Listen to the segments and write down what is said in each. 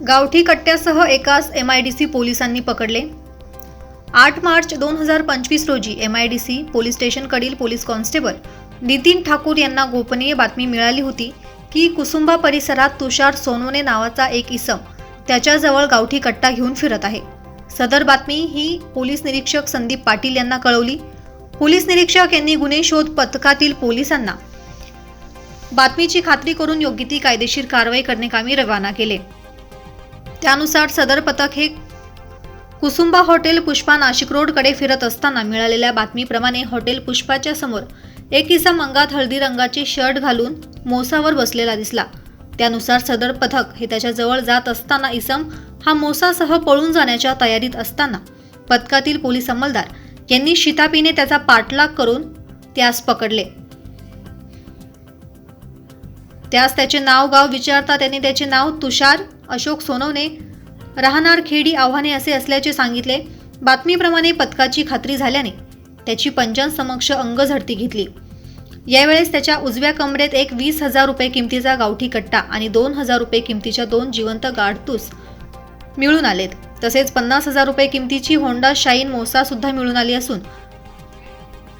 गावठी कट्ट्यासह एकाच M I D C पोलिसांनी पकडले. आठ मार्च दोन हजार पंचवीस रोजी M I D C police स्टेशनकडील police constable Nitin Thakur यांना गोपनीय बातमी मिळाली होती की कुसुंबा परिसरात तुषार सोनवणे नावाचा एक इसम त्याच्याजवळ गावठी कट्टा घेऊन फिरत आहे. सदर बातमी ही पोलीस निरीक्षक संदीप पाटील यांना कळवली. पोलीस निरीक्षक यांनी गुन्हे शोध पथकातील पोलिसांना बातमीची खात्री करून योग्य ती कायदेशीर कारवाई करण्याकामी रवाना केले. त्यानुसार सदर पथक हे कुसुंबा हॉटेल पुष्पा नाशिक रोडकडे फिरत असताना मिळालेल्या बातमीप्रमाणे हॉटेल पुष्पाच्या समोर एक इसम अंगात हळदी रंगाचे शर्ट घालून मोसावर बसलेला दिसला. त्यानुसार सदर पथक हे त्याच्याजवळ जात असताना इसम हा मोसासह पळून जाण्याच्या तयारीत असताना पथकातील पोलीस अंमलदार यांनी शितापीने त्याचा पाठलाग करून त्यास पकडले. त्यास त्याचे नाव गाव विचारता त्यांनी त्याचे नाव तुषार अशोक सोनवणे राहणार खेडी आव्हाने असे असल्याचे सांगितले. बातमीप्रमाणे पथकाची खात्री झाल्याने त्याची पंचांसमक्ष अंग झडती घेतली. यावेळेस त्याच्या उजव्या कमरेत एक वीस हजार रुपये किमतीचा गावठी कट्टा आणि दोन हजार रुपये किमतीच्या दोन जिवंत गाडतूस मिळून आलेत. तसेच पन्नास हजार रुपये किमतीची होंडा शाईन मोसा सुद्धा मिळून आली असून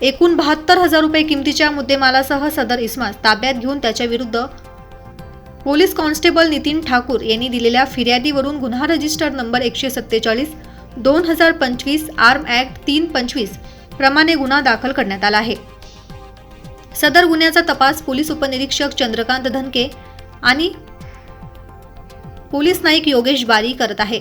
एकूण बहात्तर हजार रुपये किमतीच्या मुद्देमालासह सदर इस्मास ताब्यात घेऊन त्याच्या विरुद्ध पोलीस कॉन्स्टेबल नितीन ठाकूर यांनी दिलेल्या फिर्यादीवरून गुन्हा रजिस्टर नंबर एकशे सत्तेचाळीस दोन हजार पंचवीस आर्म ॲक्ट तीन पंचवीस प्रमाणे गुन्हा दाखल करण्यात आला आहे. सदर गुन्ह्याचा तपास पोलीस उपनिरीक्षक चंद्रकांत धनके आणि पोलीस नाईक योगेश बारी करत आहे.